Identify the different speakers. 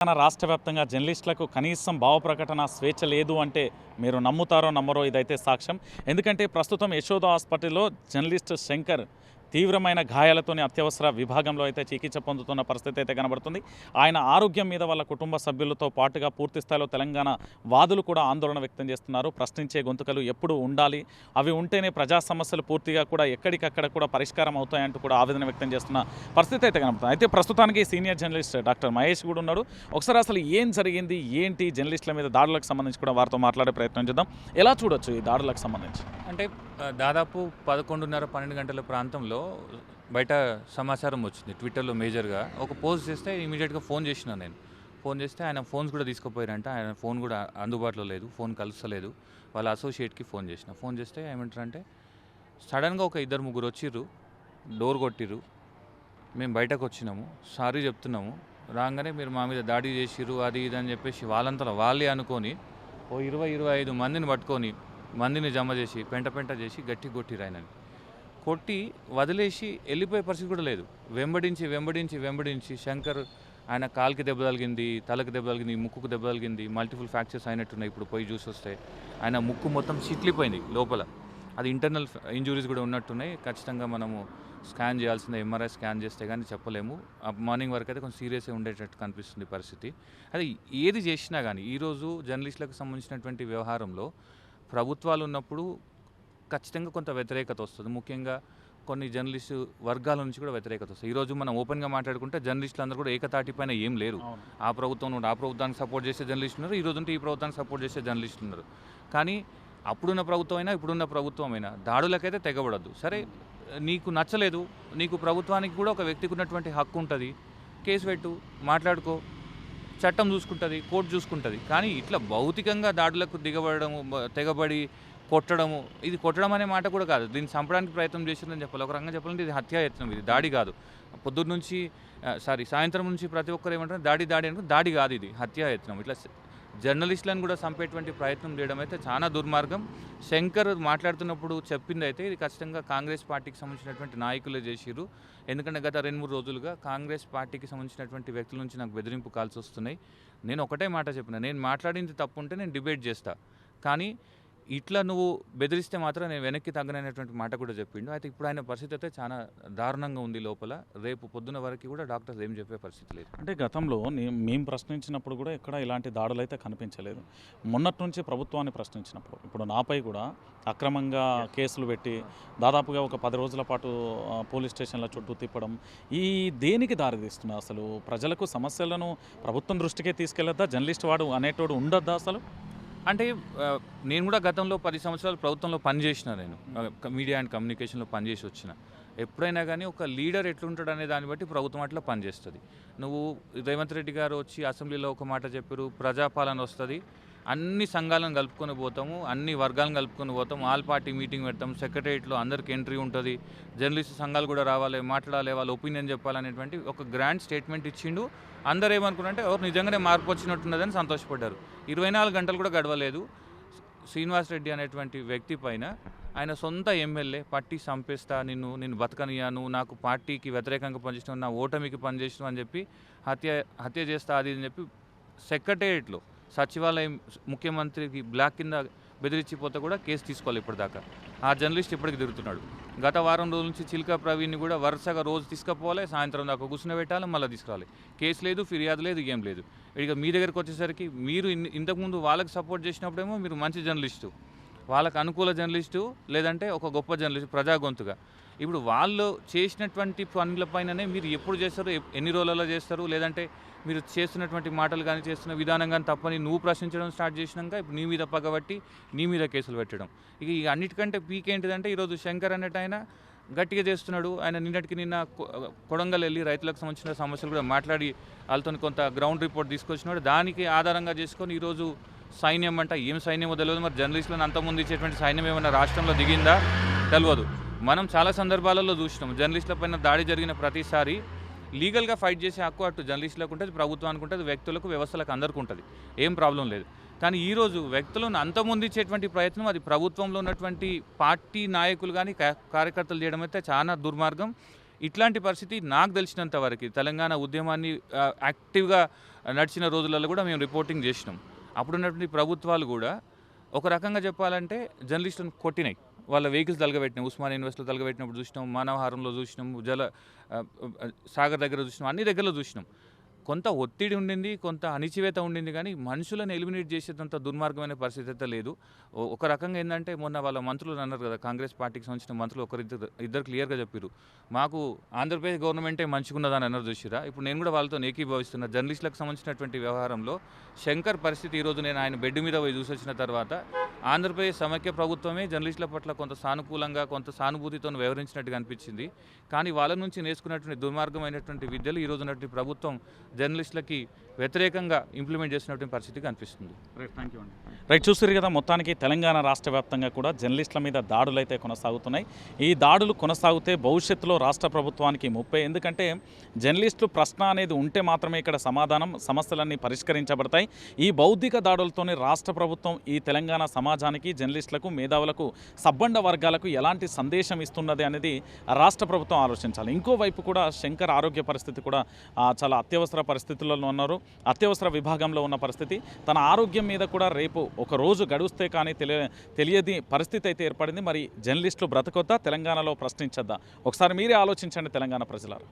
Speaker 1: తెలంగాణ రాష్ట్ర వ్యాప్తంగా జర్నలిస్టులకు కనీసం భావ ప్రకటన స్వేచ్ఛ లేదు అంటే మీరు నమ్ముతారో నమ్మరో ఇదైతే సాక్ష్యం. ఎందుకంటే ప్రస్తుతం యశోద హాస్పిటల్లో జర్నలిస్ట్ శంకర్ తీవ్రమైన గాయాలతోనే అత్యవసర విభాగంలో అయితే చికిత్స పొందుతున్న పరిస్థితి అయితే కనబడుతుంది. ఆయన ఆరోగ్యం మీద వాళ్ళ కుటుంబ సభ్యులతో పాటుగా పూర్తి స్థాయిలో తెలంగాణ వాదులు కూడా ఆందోళన వ్యక్తం చేస్తున్నారు. ప్రశ్నించే గొంతుకలు ఎప్పుడు ఉండాలి? అవి ఉంటేనే ప్రజా సమస్యలు పూర్తిగా కూడా ఎక్కడికక్కడ కూడా పరిష్కారం అవుతాయంటూ కూడా ఆవేదన వ్యక్తం చేస్తున్న పరిస్థితి అయితే కనబడుతుంది. అయితే ప్రస్తుతానికి సీనియర్ జర్నలిస్ట్ డాక్టర్ మహేష్ కూడా ఉన్నాడు. ఒకసారి అసలు ఏం జరిగింది? ఏంటి? జర్నలిస్టుల మీద దాడులకు సంబంధించి కూడా వారితో మాట్లాడే ప్రయత్నం చేద్దాం. ఎలా చూడొచ్చు ఈ దాడులకు సంబంధించి?
Speaker 2: అంటే దాదాపు పదకొండున్నర పన్నెండు గంటల ప్రాంతంలో బయట సమాచారం వచ్చింది ట్విట్టర్లో మేజర్గా. ఒక పోస్ట్ చేస్తే ఇమీడియట్గా ఫోన్ చేసిన నేను. ఫోన్ చేస్తే ఆయన ఫోన్స్ కూడా తీసుకుపోయారంట ఆయన ఫోన్ కూడా అందుబాటులో లేదు ఫోన్ కలుస్తలేదు. వాళ్ళ అసోసియేట్కి ఫోన్ చేసిన. ఫోన్ చేస్తే ఏమంటారంటే సడన్గా ఒక ఇద్దరు ముగ్గురు వచ్చిర్రు డోర్ కొట్టిర్రు మేము బయటకు వచ్చినాము సారీ చెప్తున్నాము రాగానే మీరు మా మీద దాడి చేసిర్రు అది ఇది అని చెప్పేసి వాళ్ళంతా వాళ్ళే అనుకొని ఓ ఇరవై ఇరవై ఐదు మందిని పట్టుకొని మందిని జమ చేసి పెంట పెంట చేసి గట్టి కొట్టిరు కొట్టి వదిలేసి వెళ్ళిపోయే పరిస్థితి కూడా లేదు. వెంబడించి వెంబడించి వెంబడించి శంకర్ ఆయన కాలుకి దెబ్బ తగిలింది తలకి దెబ్బ తగిలింది ముక్కుకు దెబ్బ తగిలింది మల్టిపుల్ ఫ్రాక్చర్స్ అయినట్టున్నాయి ఇప్పుడు పోయి చూసి వస్తే. ఆయన ముక్కు మొత్తం చిట్లిపోయింది లోపల. అది ఇంటర్నల్ ఇంజురీస్ కూడా ఉన్నట్టున్నాయి. ఖచ్చితంగా మనము స్కాన్ చేయాల్సిందే ఎంఆర్ఐ స్కాన్ చేస్తే కానీ చెప్పలేము. ఆ మార్నింగ్ వరకు అయితే కొంచెం సీరియస్గా ఉండేటట్టు కనిపిస్తుంది పరిస్థితి. అది ఏది చేసినా కానీ ఈరోజు జర్నలిస్టులకు సంబంధించినటువంటి వ్యవహారంలో ప్రభుత్వాలు ఉన్నప్పుడు ఖచ్చితంగా కొంత వ్యతిరేకత వస్తుంది. ముఖ్యంగా కొన్ని జర్నలిస్టు వర్గాల నుంచి కూడా వ్యతిరేకత వస్తుంది. ఈరోజు మనం ఓపెన్గా మాట్లాడుకుంటే జర్నలిస్టులు అందరూ కూడా ఏకతాటి పైన ఏం లేరు. ఆ ప్రభుత్వం నుండి ఆ ప్రభుత్వానికి సపోర్ట్ చేసే జర్నలిస్టులు ఉన్నారు. ఈ రోజు ఉంటే ఈ ప్రభుత్వానికి సపోర్ట్ చేసే జర్నలిస్టులు ఉన్నారు. కానీ అప్పుడున్న ప్రభుత్వం అయినా ఇప్పుడున్న ప్రభుత్వం అయినా దాడులకైతే తెగబడద్దు. సరే నీకు నచ్చలేదు. నీకు ప్రభుత్వానికి కూడా ఒక వ్యక్తికి ఉన్నటువంటి హక్కు ఉంటుంది. కేసు పెట్టు మాట్లాడుకో. చట్టం చూసుకుంటుంది కోర్టు చూసుకుంటుంది. కానీ ఇట్లా భౌతికంగా దాడులకు దిగబడము తెగబడి కొట్టడము ఇది కొట్టడం అనే మాట కూడా కాదు. దీన్ని చంపడానికి ప్రయత్నం చేసిందని చెప్పాలి. ఒక రంగం చెప్పాలంటే ఇది హత్యాయత్నం ఇది దాడి కాదు. పొద్దున్న నుంచి సారీ సాయంత్రం నుంచి ప్రతి ఒక్కరు ఏమంటారు? దాడి దాడి అంటే దాడి కాదు ఇది హత్యాయత్నం ఇట్లా జర్నలిస్టులను కూడా చంపేటువంటి ప్రయత్నం చేయడం అయితే చాలా దుర్మార్గం. శంకర్ మాట్లాడుతున్నప్పుడు చెప్పింది అయితే ఇది ఖచ్చితంగా కాంగ్రెస్ పార్టీకి సంబంధించినటువంటి నాయకులే చేసిరు ఎందుకంటే గత రెండు మూడు రోజులుగా కాంగ్రెస్ పార్టీకి సంబంధించినటువంటి వ్యక్తుల నుంచి నాకు బెదిరింపు కాల్సి వస్తున్నాయి నేను ఒకటే మాట చెప్పిన నేను మాట్లాడింది తప్పు ఉంటే నేను డిబేట్ చేస్తా. కానీ ఇట్లా నువ్వు బెదిరిస్తే మాత్రం నేను వెనక్కి తగ్గననేటువంటి మాట కూడా చెప్పిండు. అయితే ఇప్పుడు ఆయన పరిస్థితి అయితే చాలా దారుణంగా ఉంది లోపల. రేపు పొద్దున వరకు కూడా డాక్టర్స్ ఏం చెప్పే పరిస్థితి లేదు.
Speaker 1: అంటే గతంలో మేము ప్రశ్నించినప్పుడు కూడా ఎక్కడ ఇలాంటి దాడులు అయితే కనిపించలేదు. మొన్నటి నుంచి ప్రభుత్వాన్ని ప్రశ్నించినప్పుడు ఇప్పుడు నాపై కూడా అక్రమంగా కేసులు పెట్టి దాదాపుగా ఒక పది రోజుల పాటు పోలీస్ స్టేషన్ల చుట్టూ తిప్పడం. ఈ దేనికి దారితీస్తున్నా అసలు? ప్రజలకు సమస్యలను ప్రభుత్వం దృష్టికే తీసుకెళ్ళొద్దా? జర్నలిస్ట్ వాడు అనేటోడు ఉండొద్దా అసలు?
Speaker 2: అంటే నేను కూడా గతంలో పది సంవత్సరాలు ప్రభుత్వంలో పనిచేసిన నేను. మీడియా అండ్ కమ్యూనికేషన్లో పనిచేసి వచ్చిన. ఎప్పుడైనా కానీ ఒక లీడర్ ఎట్లుంటాడు అనే దాన్ని బట్టి ప్రభుత్వం అట్లా పనిచేస్తుంది. నువ్వు రేవంత్ రెడ్డి గారు వచ్చి అసెంబ్లీలో ఒక మాట చెప్పారు ప్రజాపాలన వస్తుంది. అన్ని సంఘాలను కలుపుకొని పోతాము అన్ని వర్గాలను కలుపుకొని పోతాం ఆల్ పార్టీ మీటింగ్ పెడతాం సెక్రటరియట్లో అందరికి ఎంట్రీ ఉంటుంది. జర్నలిస్ట్ సంఘాలు కూడా రావాలి మాట్లాడాలి వాళ్ళ ఒపీనియన్ చెప్పాలనేటువంటి ఒక గ్రాండ్ స్టేట్మెంట్ ఇచ్చిండు. అందరూ ఏమనుకున్నారంటే ఎవరు నిజంగానే మార్పు వచ్చినట్టున్నదని సంతోషపడ్డారు. ఇరవై నాలుగు గంటలు కూడా గడవలేదు. శ్రీనివాస్ రెడ్డి అనేటువంటి వ్యక్తి పైన ఆయన సొంత ఎమ్మెల్యే పట్టి చంపేస్తా నిన్ను నేను బతకనియాను నాకు పార్టీకి వ్యతిరేకంగా పనిచేసిన నా ఓటమికి పనిచేసిన అని చెప్పి హత్య హత్య చేస్తా అది అని చెప్పి సెక్రటేరియట్లో సచివాలయం ముఖ్యమంత్రికి బ్లాక్ కింద బెదిరించిపోతే కూడా కేసు తీసుకోవాలి ఇప్పటిదాకా. ఆ జర్నలిస్ట్ ఇప్పటికి తిరుగుతున్నాడు. గత వారం రోజుల నుంచి చిల్కా ప్రవీణ్ని కూడా వరుసగా రోజు తీసుకుపోవాలి సాయంత్రం దాకా కూర్చుని పెట్టాలి మళ్ళీ తీసుకురావాలి. కేసు లేదు ఫిర్యాదు లేదు ఏం లేదు. ఇక మీ దగ్గరకు వచ్చేసరికి మీరు ఇంతకుముందు వాళ్ళకి సపోర్ట్ చేసినప్పుడేమో మీరు మంచి జర్నలిస్టు. వాళ్ళకు అనుకూల జర్నలిస్టు లేదంటే ఒక గొప్ప జర్నలిస్ట్ ప్రజా గొంతుగా. ఇప్పుడు వాళ్ళు చేసినటువంటి పనులపైననే మీరు ఎప్పుడు చేస్తారు? ఎన్ని రోజులలో చేస్తారు? లేదంటే మీరు చేస్తున్నటువంటి మాటలు కానీ చేస్తున్న విధానం కానీ తప్పని నువ్వు ప్రశ్నించడం స్టార్ట్ చేసినాక ఇప్పుడు నీ మీద పగబట్టి నీ మీద కేసులు పెట్టడం. ఇక ఈ అన్నిటికంటే పీక్ ఏంటిదంటే ఈరోజు శంకర్ అన్నట్టు ఆయన గట్టిగా చేస్తున్నాడు. ఆయన నిన్నటికి నిన్న కొడంగల్ వెళ్ళి రైతులకు సంబంధించిన సమస్యలు కూడా మాట్లాడి వాళ్ళతో కొంత గ్రౌండ్ రిపోర్ట్ తీసుకొచ్చినాడు. దానికి ఆధారంగా చేసుకొని ఈరోజు సైన్యం అంట ఏం సైన్యమో తెలియదు మరి జర్నలిస్టులను అంతమంది ఇచ్చేటువంటి సైన్యం ఏమైనా రాష్ట్రంలో దిగిందా? తెలియదు మనం చాలా సందర్భాలలో చూసినాం. జర్నలిస్టుల పైన దాడి జరిగిన ప్రతిసారి లీగల్గా ఫైట్ చేసే హక్కు అటు జర్నలిస్టులకు ఉంటుంది ప్రభుత్వానికి ఉంటుంది వ్యక్తులకు వ్యవస్థలకు అందరికీ ఉంటుంది. ఏం ప్రాబ్లం లేదు. కానీ ఈరోజు వ్యక్తులను అంతమొందించేటువంటి ప్రయత్నం అది ప్రభుత్వంలో ఉన్నటువంటి పార్టీ నాయకులు కానీ కార్యకర్తలు చేయడం అయితే చాలా దుర్మార్గం. ఇట్లాంటి పరిస్థితి నాకు తెలిసినంత వరకు తెలంగాణ ఉద్యమాన్ని యాక్టివ్గా నడిచిన రోజులలో కూడా మేము రిపోర్టింగ్ చేసినాం. అప్పుడున్నటువంటి ప్రభుత్వాలు కూడా ఒక రకంగా చెప్పాలంటే జర్నలిస్టులను కొట్టినాయి. వాళ్ళ వెహికల్స్ తలగబెట్టినాం ఉస్మాన్ యూనివర్సిటీలో తలగబెట్టినప్పుడు చూసినాం మానవహారంలో చూసినాం జల సాగర్ దగ్గర చూసినాం అన్ని దగ్గరలో చూసినాం. కొంత ఒత్తిడి ఉండింది కొంత అణిచివేత ఉండింది కానీ మనుషులను ఎలిమినేట్ చేసేటంత దుర్మార్గమైన పరిస్థితి అయితే లేదు. ఒక రకంగా ఏంటంటే మొన్న వాళ్ళ మంత్రులు అన్నారు కదా కాంగ్రెస్ పార్టీకి సంబంధించిన మంత్రులు ఒకరిద్దరు ఇద్దరు క్లియర్గా చెప్పారు మాకు ఆంధ్రప్రదేశ్ గవర్నమెంటే మంచిగున్నదని అన్నారు చూసిరా ఇప్పుడు నేను కూడా వాళ్ళతో ఏకీభవిస్తున్నా. జర్నలిస్టులకు సంబంధించినటువంటి వ్యవహారంలో శంకర్ పరిస్థితి ఈరోజు నేను ఆయన బెడ్ మీద పోయి చూసొచ్చిన తర్వాత ఆంధ్రప్రదేశ్ సమైక్య ప్రభుత్వమే జర్నలిస్టుల పట్ల కొంత సానుకూలంగా కొంత సానుభూతితో వ్యవహరించినట్టుగా అనిపించింది. కానీ వాళ్ళ నుంచి నేర్చుకున్నటువంటి దుర్మార్గమైనటువంటి విద్యలు ఈరోజు ఉన్నటువంటి ప్రభుత్వం జర్నలిస్టులకి వ్యతిరేకంగా ఇంప్లిమెంట్ చేసినటువంటి పరిస్థితి కనిపిస్తుంది.
Speaker 1: థ్యాంక్ యూ అండి. రైట్ చూసారు కదా మొత్తానికి తెలంగాణ రాష్ట్ర వ్యాప్తంగా కూడా జర్నలిస్టుల మీద దాడులు అయితే కొనసాగుతున్నాయి. ఈ దాడులు కొనసాగితే భవిష్యత్తులో రాష్ట్ర ప్రభుత్వానికి ముప్పై ఎందుకంటే జర్నలిస్టులు ప్రశ్న అనేది ఉంటే మాత్రమే ఇక్కడ సమాధానం సమస్యలన్నీ పరిష్కరించబడతాయి. ఈ బౌద్ధిక దాడులతోనే రాష్ట్ర ప్రభుత్వం ఈ తెలంగాణ సమాజానికి జర్నలిస్టులకు మేధావులకు సబ్బండ వర్గాలకు ఎలాంటి సందేశం ఇస్తున్నది అనేది రాష్ట్ర ప్రభుత్వం ఆలోచించాలి. ఇంకోవైపు కూడా శంకర్ ఆరోగ్య పరిస్థితి కూడా చాలా అత్యవసర పరిస్థితులలో ఉన్నారు. అత్యవసర విభాగంలో ఉన్న పరిస్థితి. తన ఆరోగ్యం మీద కూడా రేపు ఒక రోజు గడుస్తే కానీ తెలియ తెలియని పరిస్థితి అయితే ఏర్పడింది. మరి జర్నలిస్టులు బ్రతకొద్దా? తెలంగాణలో ప్రశ్నించద్దా? ఒకసారి మీరే ఆలోచించండి తెలంగాణ ప్రజలారా.